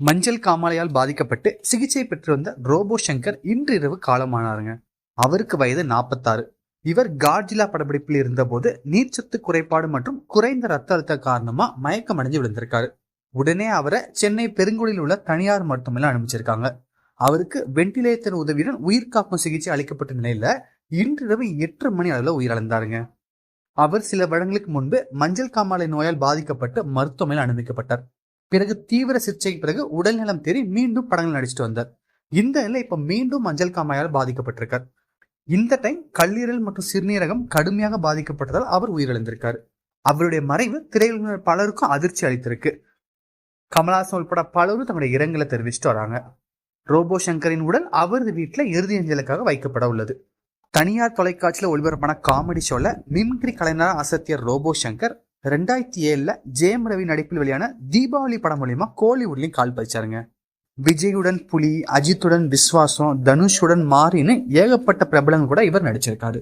மஞ்சள் காமாலையால் பாதிக்கப்பட்டு சிகிச்சை பெற்று வந்த ரோபோ சங்கர் இன்று இரவு காலமானாருங்க. அவருக்கு வயது நாற்பத்தாறு இவர் காட்ஜிலா படப்பிடிப்பில் இருந்தபோது நீர்ச்சத்து குறைபாடு மற்றும் குறைந்த ரத்த அழுத்த காரணமா மயக்கம் அடைஞ்சு விழுந்திருக்காரு. உடனே அவரை சென்னை பெருங்குடியில் உள்ள தனியார் மருத்துவமனையில் அனுப்பிச்சிருக்காங்க. அவருக்கு வெண்டிலேட்டர் உதவியுடன் உயிர் காக்கும் சிகிச்சை அளிக்கப்பட்ட நிலையில இன்றிரவு எட்டு மணி அளவில் உயிரிழந்தாருங்க. அவர் சில வருடங்களுக்கு முன்பு மஞ்சள் காமாலை நோயால் பாதிக்கப்பட்டு மருத்துவமனையில் அனுமதிக்கப்பட்டார். பிறகு தீவிர சிகிச்சைக்கு பிறகு உடல்நலம் தேறி மீண்டும் படங்கள் நடிச்சுட்டு வந்தார். இந்த நிலை இப்ப மீண்டும் மஞ்சள் காமாயால் பாதிக்கப்பட்டிருக்கார். இந்த டைம் கல்லீரல் மற்றும் சிறுநீரகம் கடுமையாக பாதிக்கப்பட்டதால் அவர் உயிரிழந்திருக்காரு. அவருடைய மறைவு திரையுலகினர் பலருக்கும் அதிர்ச்சி அளித்திருக்கு. கமலஹாசன் உட்பட பலரும் தங்களுடைய இரங்கலை தெரிவிச்சிட்டு வராங்க. ரோபோ சங்கரின் உடல் அவரது வீட்டில் இறுதி அஞ்சலுக்காக வைக்கப்பட உள்ளது. தனியார் தொலைக்காட்சியில் ஒளிபரப்பான காமெடி ஷோல மிம்கிரி கலைஞராக அசத்திய ரோபோ சங்கர் ரெண்டாயிரத்தி ஏழில் ஜெயம் ரவி நடிப்பில் வெளியான தீபாவளி படம் மூலியமா கோலிவுட்லையும் கால் பதிச்சாருங்க விஜயுடன் புலி அஜித்துடன் விஸ்வாசம் தனுஷுடன் மாறின்னு ஏகப்பட்ட பிரபலங்கள் கூட இவர் நடிச்சிருக்காரு.